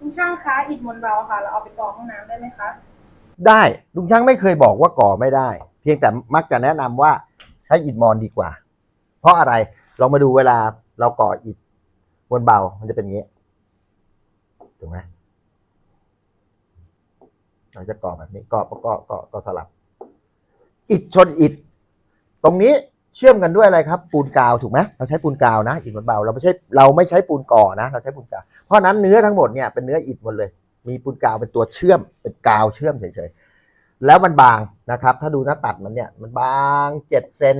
คุณช่างคะอิฐมวลเบาค่ะ เราเอาไปกรองห้องน้ำได้ไหมคะ ได้ลุงช่างไม่เคยบอกว่าก่อไม่ได้ เพียงแต่มักจะแนะนำว่าใช้อิฐมอนดีกว่า เพราะอะไรลองมาดูเวลาเราก่ออิฐบนเบามันจะเป็นอย่างนี้ถูกไหมเราจะก่อแบบนี้ก่อก็ก็ก็ก็สลับ อิฐชนอิฐตรงนี้เชื่อมกันด้วยอะไรครับ ปูนกาวถูกไหมเราใช้ปูนกาวนะอิฐบนเบาเราไม่ใช่เราไม่ใช้ปูนก่อนะ เราใช้ปูนกาว เพราะนั้นเนื้อทั้งหมดเนี่ยเป็นเนื้ออิฐหมดเลย มีปูนกาวเป็นตัวเชื่อมเป็นกาวเชื่อมเฉยๆแล้วมันบางนะครับ ถ้าดูหน้าตัดมันเนี่ยมันบางเจ็ดเซน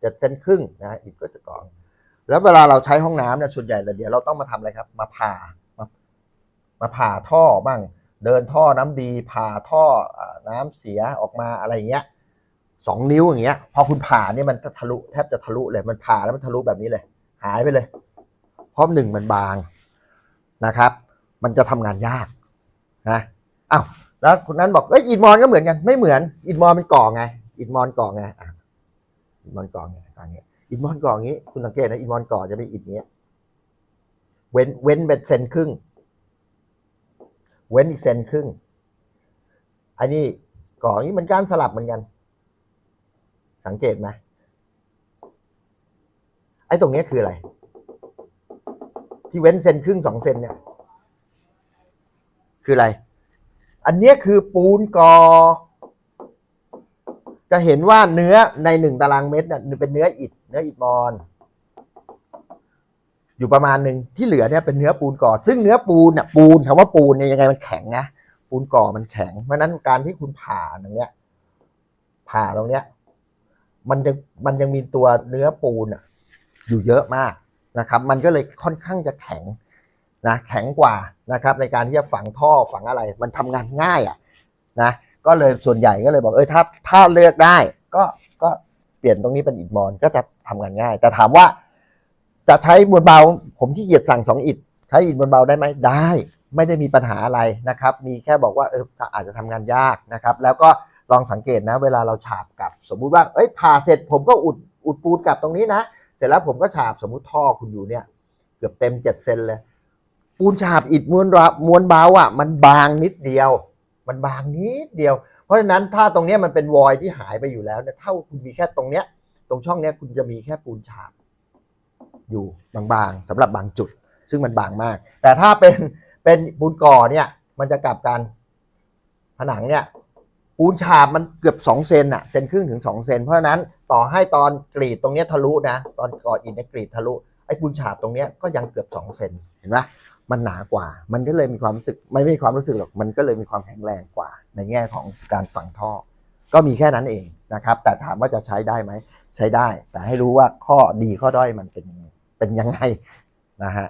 เจ็ดเซนครึ่งนะอิฐก็จะกรอง แล้วเวลาเราใช้ห้องน้ำเนี่ยส่วนใหญ่เราเดี๋ยวเราต้องมาทำอะไรครับ มาผ่ามามาผ่าท่อบ้างเดินท่อน้ำดีผ่าท่อน้ำเสียออกมาอะไรอย่างเงี้ยสองนิ้วอย่างเงี้ย พอคุณผ่าเนี่ยมันทะลุแทบจะทะลุเลยมันผ่าแล้วมันทะลุแบบนี้เลย หายไปเลยเพราะหนึ่งมันบาง นะครับ มันจะทำงานยากนะอ้าวแล้วคนนั้นบอกเอ้ยอิฐมอนก็เหมือนกัน ไม่เหมือนอิฐมอนมันก่อไงอิฐมอนก่อไงอะอิฐมอนก่อไงก่อไงอิฐมอนก่ออย่างนี้ คุณสังเกตนะอิฐมอนก่อจะเป็นอิฐอย่างเงี้ยเว้นเว้นเป็นเซนครึ่ง เว้นอีกเซนครึ่งอันนี้ก่ออย่างนี้เหมือนกันสลับเหมือนกัน สังเกตไหมไอ้ตรงนี้คืออะไร ที่เว้นเซนครึ่งสองเซนเนี่ย คืออะไร อันนี้คือปูนกอ จะเห็นว่าเนื้อในหนึ่งตารางเมตรเนี่ยเป็นเนื้ออิฐเนื้ออิฐมอน อยู่ประมาณหนึ่งที่เหลือเนี่ยเป็นเนื้อปูนก่อ ซึ่งเนื้อปูนน่ะปูนคำว่าปูนเนี่ยยังไงมันแข็งนะปูนก่อมันแข็ง เพราะฉะนั้นการที่คุณผ่าตรงเนี้ย ผ่าตรงเนี้ย มันจะมันยังมีตัวเนื้อปูนอะ อยู่เยอะมาก นะครับ มันก็เลยค่อนข้างจะแข็งนะแข็งกว่านะครับในการที่จะฝังท่อฝังอะไร มันทำงานง่ายอะนะก็เลยส่วนใหญ่ก็เลยบอกเออถ้าถ้าเลือกได้ ก็ก็เปลี่ยนตรงนี้เป็นอิฐมอนก็จะทำงานง่าย แต่ถามว่าจะใช้มวลเบา ผมที่เกียจสั่งสองอิฐใช้อิฐมวลเบาได้ไหมได้ไม่ได้มีปัญหาอะไรนะครับ มีแค่บอกว่าเอออาจจะทำงานยากนะครับ แล้วก็ลองสังเกตนะ เวลาเราฉาบกลับ สมมุติว่าเอ้ยผ่าเสร็จผมก็อุดอุดปูนกลับตรงนี้นะ เสร็จแล้วผมก็ฉาบสมมุติท่อคุณอยู่เนี่ย เกือบเต็มเจ็ดเซนเลย ปูนฉาบอิฐมวลระมวลเบาอะ มันบางนิดเดียว มันบางนิดเดียว เพราะฉะนั้นถ้าตรงเนี้ยมันเป็นวอยที่หายไปอยู่แล้วเนี่ยเท่าคุณมีแค่ตรงเนี้ย ตรงช่องเนี้ยคุณจะมีแค่ปูนฉาบ อยู่บางๆสำหรับบางจุด ซึ่งมันบางมาก แต่ถ้าเป็นเป็นปูนก่อเนี่ย มันจะกลับกัน ผนังเนี่ย ปูนฉาบมันเกือบสองเซนอะเซนครึ่งถึงสองเซนเพราะฉะนั้นต่อให้ตอนกรีดตรงเนี้ยทะลุนะ ตอนก่ออิฐเนี่ยกรีดทะลุไอ้ปูนฉาบตรงเนี้ยก็ยังเกือบสองเซนเห็นไหมมันหนากว่า มันก็เลยมีความรู้สึกไม่ไม่มีความรู้สึกหรอกมันก็เลยมีความแข็งแรงกว่า ในแง่ของการฝังท่อ ก็มีแค่นั้นเองนะครับ แต่ถามว่าจะใช้ได้ไหมใช้ได้ แต่ให้รู้ว่าข้อดีข้อด้อยมันเป็นเป็นยังไงนะฮะ